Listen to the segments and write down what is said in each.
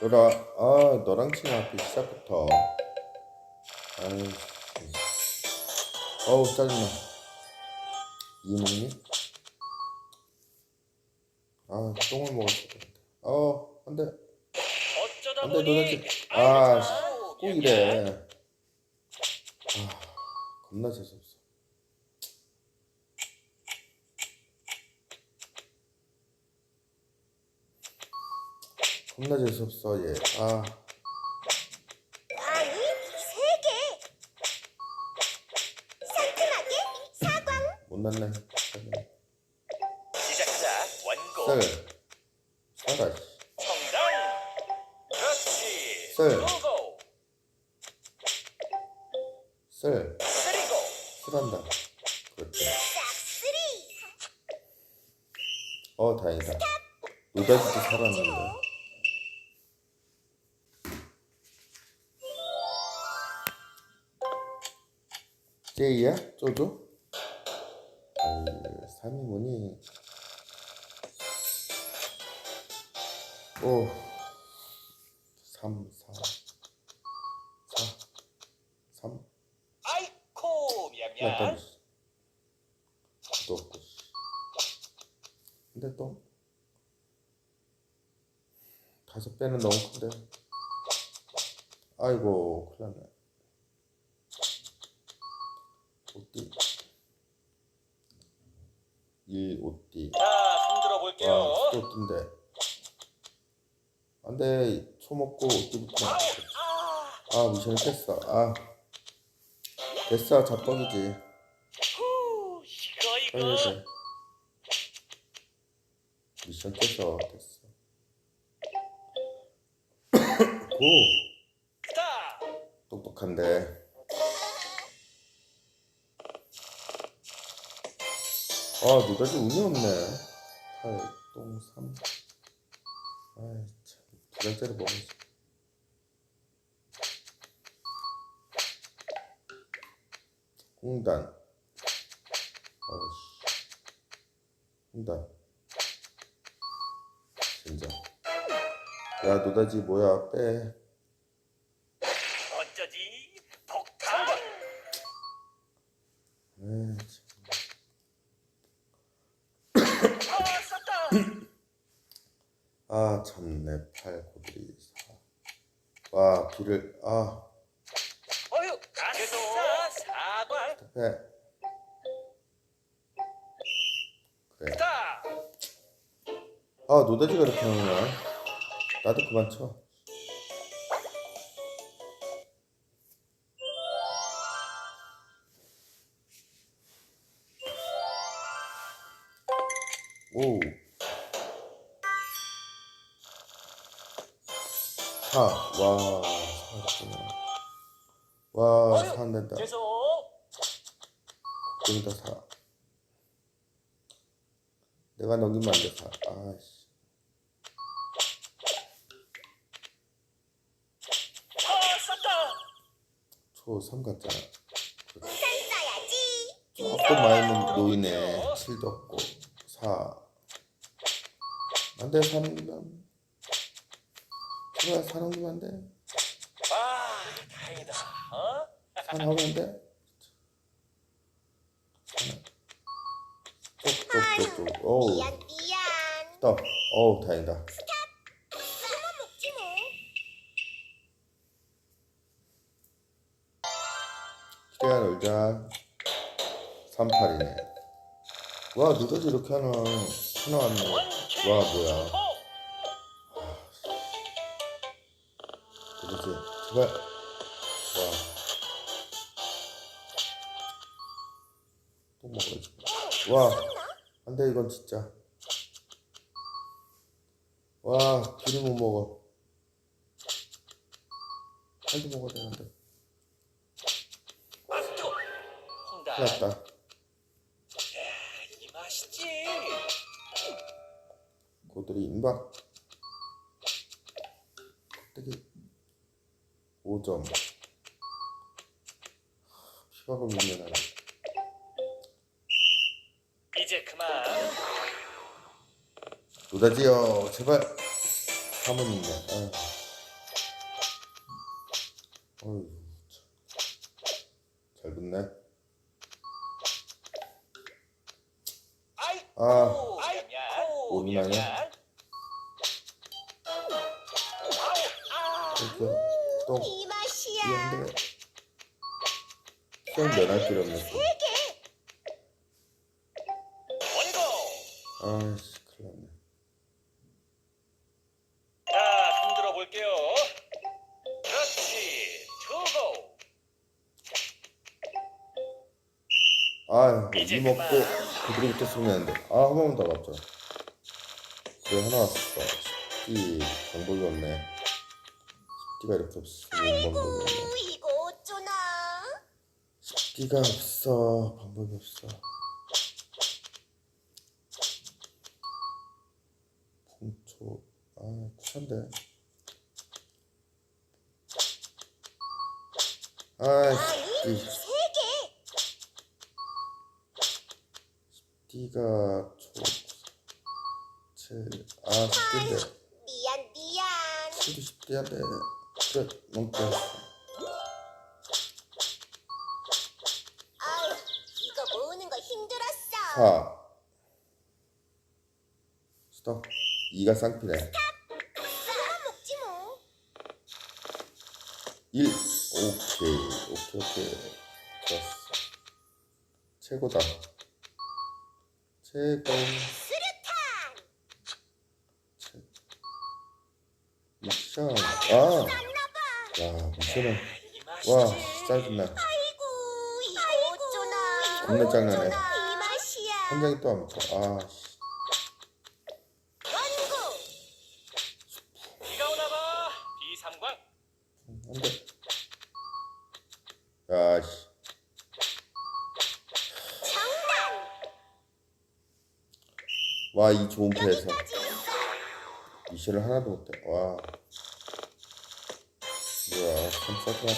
너라 아 너랑 앞에 시작부터. 아이 어우 짜증나. 이 먹니? 아 똥을 먹었을 텐데 어 안돼. 안돼 너네들 아꼭 이래. 아 겁나 재수없어 겁나 재수없어 얘아. 아니, 세 개. 상큼하게 사광. 못났네. 시작자 원고. 썰 사라 씨. 정당 그렇지. 썰. 고고. 썰 쓰리고. 술한다. 그렇지. 어 다행이다. 노다지도 살았는데 아이 삼이 뭐니? 오 삼, 사, 사, 삼, 아이코 야, 미안미안. 또, 또 없고, 씨. 근데 또, 다섯 배는 너무 큰데. 아이고, 큰일 났네. 옷띠. 일, 옷띠. 자 손 들어 볼게요 아, 또 옷띠인데. 안 돼, 초 먹고 옷띠부터. 아, 미션을 깼어. 아. 됐어, 잡뻥이지. 후 이거 이거 해야 돼. 미션 깨서 됐어. 고! 똑똑한데. 아, 노다지 운이 없네. 8, 똥, 3. 아이, 참. 두 달째로 먹었어. 홍단. 어이씨. 홍단. 진짜. 야, 노다지 뭐야, 빼. 어쩌지 폭탄 에이, 참. 아 참 내 팔 고들이 사. 와 비를 아 어휴 아싸 사과 해. 그래. 아 노다지가 이렇게 나오나? 나도 그만 쳐. 오. 사. 와. 사였구나. 와, 어휴, 사안 된다. 여기다 사. 내가 넘기면 안 돼, 사. 아씨. 아초3 같잖아. 산 써야지. 조금 많이 놓이네. 7도 없고. 4. 안 돼, 사는 기면. 사는 기면 안 돼. 아 다행이다 어? 사나면 안 돼. 쪽쪽쪽쪽. 어우, 미안, 미안. 딱. 어우, 다행이다. 그만 먹지 뭐. 기대야 놀자. 38이네. 와, 누더지 이렇게 하나. 하나 왔네. 와, 뭐야. 제발. 와. 또 먹어야지. 와. 안 돼, 이건 진짜. 와, 기름 못 먹어. 살도 먹어야 되는데. 큰일 났다. 이 맛이지 고들이 임박. 껍데기 5점. 피박을 먹네, 나는. 이제 그만 노다지요, 제발. 사모님네. 아. 어휴, 참. 잘 붙네. 아. 아우 이렇게 똥. 이 맛이야. 미안해. 수영 면할 필요 없네. 세 개. 원고 아이씨, 큰일 났네. 자 흔들어 볼게요 그렇지 투고 아유, 이제 이 먹고 쓰면 되는데. 아, 한 번만 더 맞죠. 그래, 하나 왔어. 이 방법이 없네. 띠가 이렇게 방법이 없네. 우, 이거 어쩌나. 띠가 없어. 방법이 없어. 봉초. 아, 쿠션데. 아이씨, 아니, 띠. 세 개. 띠가 초. 칠. 아, 십띠인데. 미안, 미안. 칠이 십띠한데. 그래, 넘게. 아유, 이거 모으는 거 힘들었어. 사. 스톱. 이가 쌍피네. 그만 먹지 뭐. 1 오케이 오케이 오케이 좋았어 최고다 최고 수류탄. 미션 쌌나봐. 아 이 맛이지 와 짜증나 아이고, 이거 어쩌나. 겁나 짱나네. 이 맛이야. 한 장이 또안 붙어 아씨 원고. 비가 오나봐 비삼광 안돼 야씨 장난. 와 이 좋은 패에서 여기까지 있어. 미션을 하나도 못해 와 뭐야 참 싸구나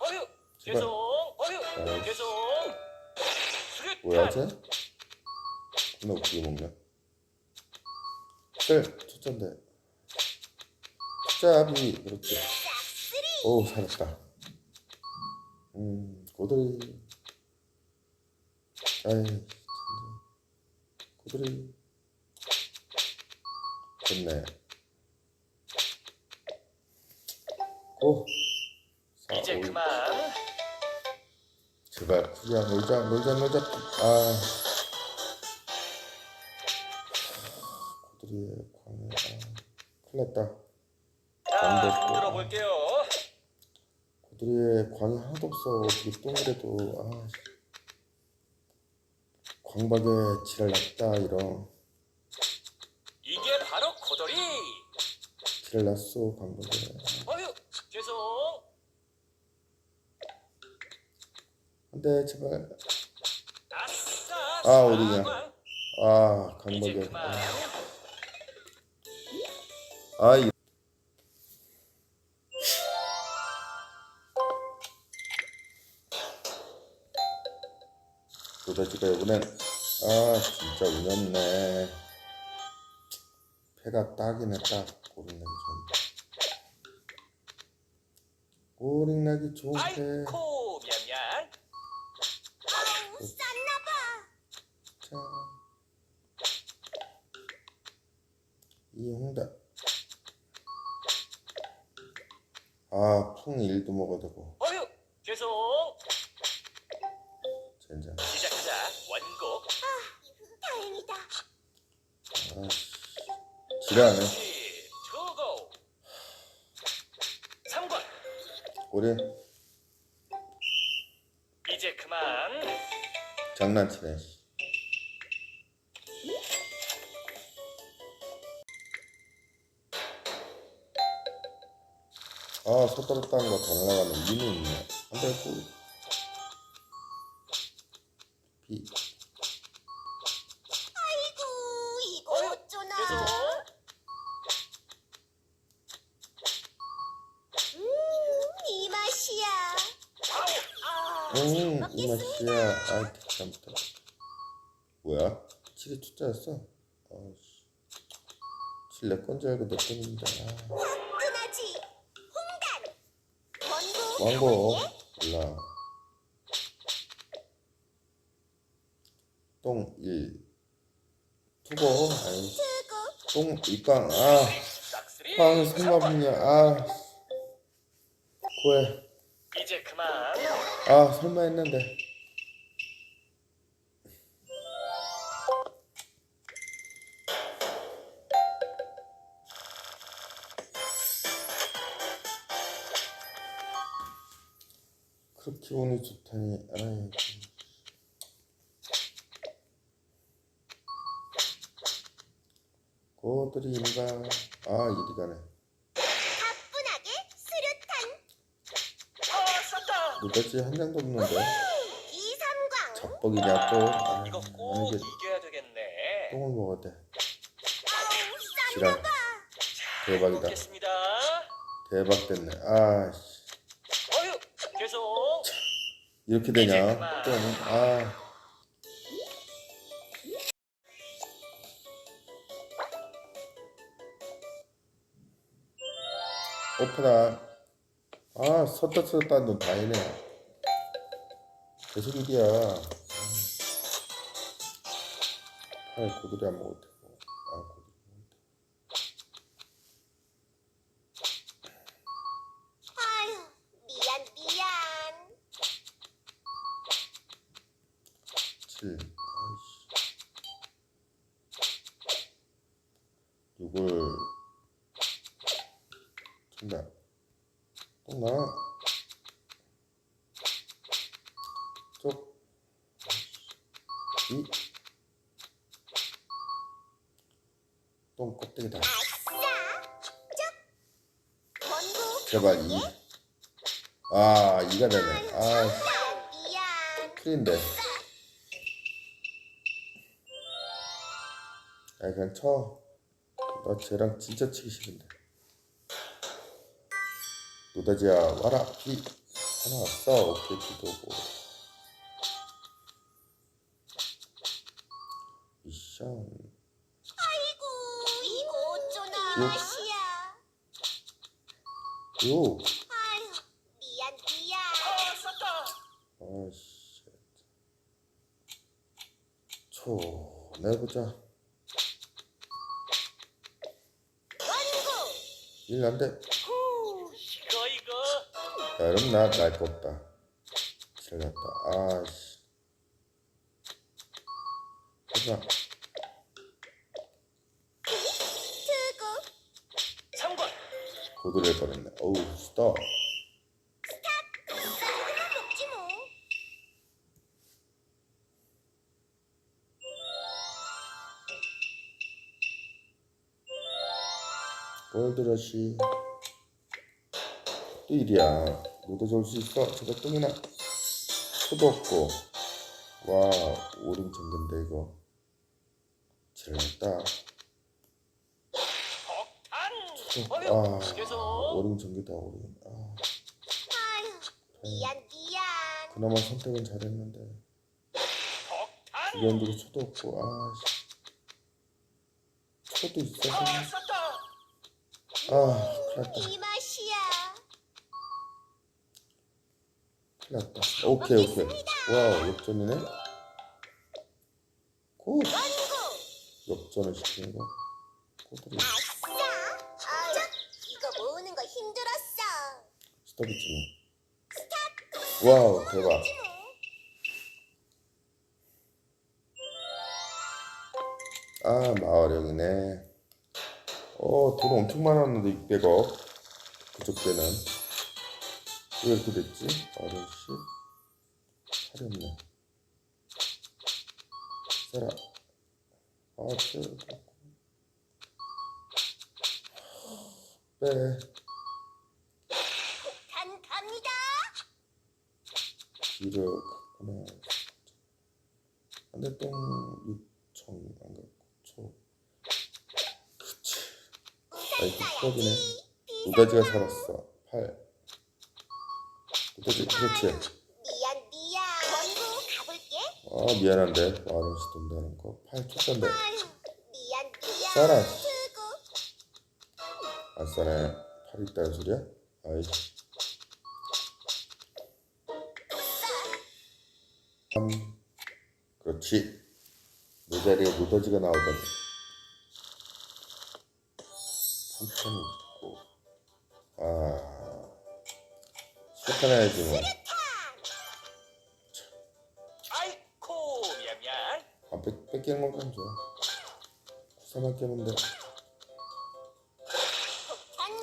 어휴 제발. 아이씨. 죄송 수류탄 뭐야 쟤? 겁나 웃기게 먹네 셀 초짜인데 초짜비 그렇지. 오 살았다 음 고들이 아이 참. 고들이 됐네 고 사, 이제 오, 그만. 제발. 쿠리야 놀자 놀자 놀자. 아. 고들이의 광해 아 큰일 났다. 자 흔들어 없고. 볼게요. 고들이의 광이 하나도 없어. 어떻게 똥이라도. 아 씨. 광박에 지랄 났다 이런. 이게 바로 고돌이. 지랄 났어 광박에. 어휴 죄송 안돼 제발. 아싸 아, 어디냐. 아 그만 아 이. 도다지가 이번엔? 아 진짜 운였네. 패가 딱이네 딱. 고ring나기 좋은 고ring나기 좋은 패 이홍다 아풍 일도 먹어도 되고. 어휴 죄송. 젠장. 시작하자 원고 다행이다. 아씨. 지랄하네. 투고 우리 이제 그만. 장난치네 씨. 아다 날아가는 미는 있네 안돼 그 비. 아이고, 이거 어쩌나. 음, 이 맛이야. 아 음, 이. 맛이야. 아, 잘못했다. 뭐야? 칠이 투자였어? 아씨. 칠내 건줄 알고 내 건입니다. 아, 화끈하지. 홍단. 왕고 올라. 똥1 투고. 아니 똥 일강 아. 빵 설마분야. 아. 구해. 이제 그만. 아 설마 했는데 그렇게 운이 좋다니. 아이 고들이 인가 아 이리 가네. 가뿐하게 수류탄. 아 썼다. 누가지 한 장도 없는데. 이삼광. 잡벅이냐 또 아, 이거 꼭 이게 이겨야 되겠네. 똥을 아우 지랄. 대박이다. 대박 됐네. 아씨 이렇게 되냐? 또아. 오프다 아 섰다 섰다. 너 다이네. 계속 일이야. 아 고들이 안테 7 아이씨 6을 정답 똥나 쪽. 이. 똥 껍데기다. 제발 이. 아 이가 되네. 아 틀린데 야 그냥 쳐 나 쟤랑 진짜 치기 싫은데. 노다지야 와라. 비 하나 왔어. 오케이 비도고 미션. 아이고 이거 어쩌나. 요. 맛이야. 요. 아유 미안 미안. 아 썼다. 아씨. 초 내보자 일 안돼 후 이거 이거 야, 그럼 나날거 없다. 질렸다. 아씨. 가자. 투고 3번 고도를 버렸네. 어우, 스톱. 골드러시. 또 일이야. 너도 좋을 수 있어. 저거 똥이나. 초도 없고. 와, 오름 정근데 이거. 폭탄 아, 오름 정기다, 오름. 아, 미안 미안 그나마 선택은 잘했는데. 주변들이 초도 없고, 아씨. 초도 있어서. 아 큰일 났다. 이 맛이야 큰일 났다. 오케이, 오케이. 와우, 역전이네? 굿! 원고 역전을 시키는 거. 꼬들이 아싸 아유 이거 모으는 거 힘들었어 스톱이지 뭐. 와우, 대박. 뭐 아, 마을형이네. 어, 돈 엄청 많았는데, 600억. 그쪽 때는. 왜 이렇게 됐지? 살이 없네. 세라. 아, 쎄. 빼. 단 갑니다 뒤를 갔구나. 근데 똥 6천 안갔 아이고 쏟이네 우더지가 살았어. 팔. 우더지 그렇지 미안 미안. 전부 가볼게. 아 미안한데. 만원씩 돈다는 거팔 쫓던데 아휴 미안 미안. 써라 쓰고. 안 싸네 팔 있다는 소리야? 아이. 그렇지. 내 자리에 무더지가 나오다니 3천 있고 아 시작해야지 뭐 아이코 미안 아, 뺏, 뺏기는 건안 좋아. 구사만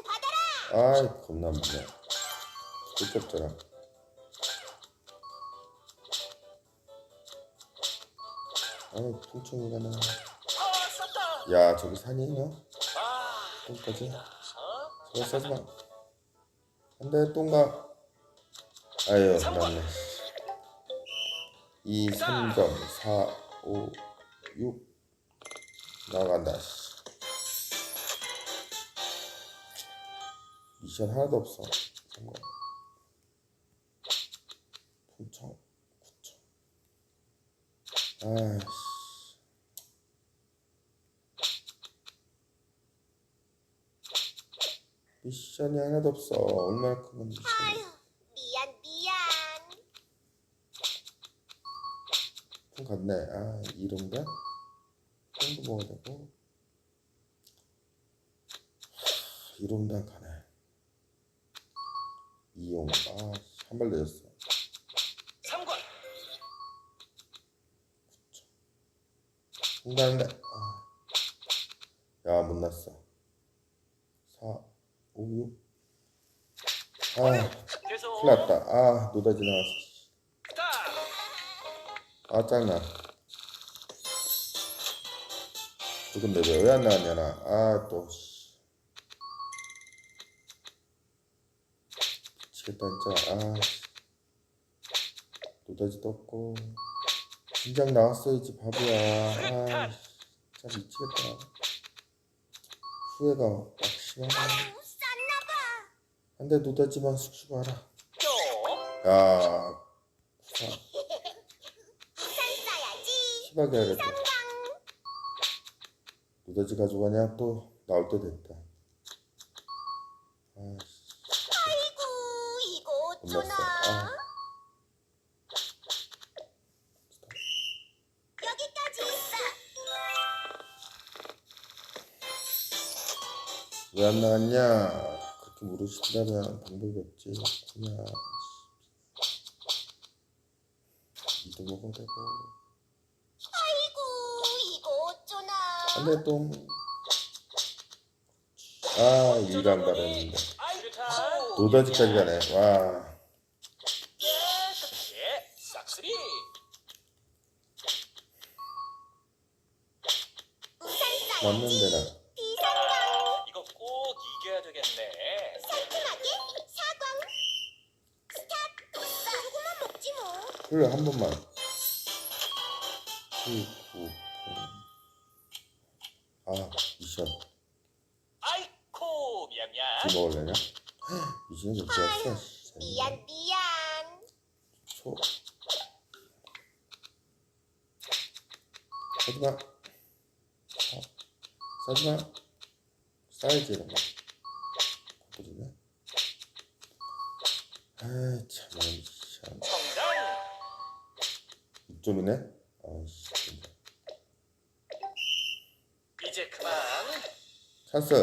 받아라. 아이, 겁나 무네. 뺏겼잖아. 아이, 풍청이가 나. 아 썼다 야, 저기 산이 너? 아 똥까지? 어? 저거 싸지 마. 안 돼, 똥가. 아유, 났네. 2, 3점, 4, 5, 6. 나간다, 씨. 미션 하나도 없어. 성공. 풍청, 구청. 아이씨. 미션이 하나도 없어. 얼마나 큰건 미션이. 아유, 미안 미안. 좀 갔네. 아, 이런가? 똥도 먹어야 되고. 이런다 가네. 이용. 아, 한 발 내렸어. 3권 한가는데. 아. 야, 못 났어. 4, 5, 6. 아, 계속 큰일 났다. 아, 노다지 나왔어. 딱 아, 짱나. 근데 왜 안 나왔냐, 나. 아, 또. 씨. 미치겠다, 진짜. 아. 씨. 노다지도 없고. 진작 나왔어야지, 바보야. 아, 씨. 진짜 미치겠다. 후회가 막 심하네. 돼, 노다지만 숙주 봐라. 또 야, 사, 우산 써야지. 시박이 해야겠다. 강. 노다지 가져가냐? 또 나올 때 됐다. 아씨. 아이고, 이거. 어쩌나. 아. 여기까지 있어. 왜 안 나왔냐? 물으신다면 방법이 없지. 그냥 이도 먹어야 되고. 아이고, 이거 어쩌나. 안돼 또. 아 일간 가랬는데 아이고 노다지까지 가네. 와. 왔는데 나. 그래 한 번만. 7, 9, 아 미션. 아이코 미안 미안 뭐 먹을래냐? 개였어? 씨. 미안 미안. 초. 하지마. 사. 싸지마. 싸야지 이런 거. 고들이네. 아이 참 6점이네. 아이씨. 진짜. 이제 그만 찬스.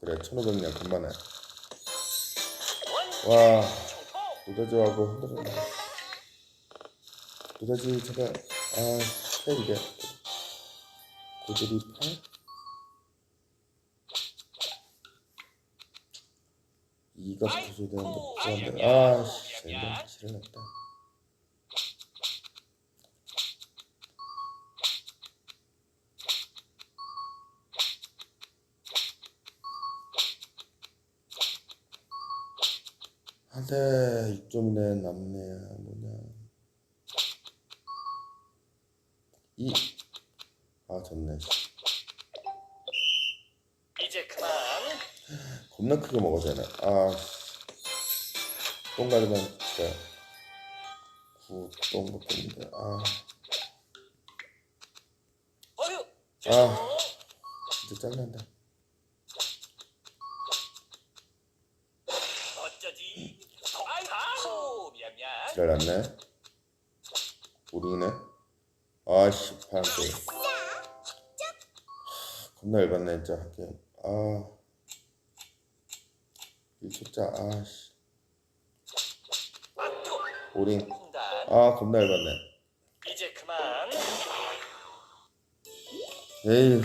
그래 1500년 금만해. 원 와. 총통 노다지하고 흔들었네. 노다지 제발 아 패이래. 고들이 팔. 이가 붙어줘야 되는데 못 가는데 아 씨 이런 실현했다. 안돼 6점이네 남네 뭐냐. 이 아 졌네. 이제 그만. 겁나 크게 먹어잖아 아 똥가리만 진짜 구똥 먹겠는데. 아. 어휴 아. 진짜 짱난다 어쩌 지 지랄났네 오링이네. 아씨 파란색 겁나 열받네 진짜. 할게 아. 1초짜 아씨. 오링 아 겁나 열받네. 이제 그만. 에휴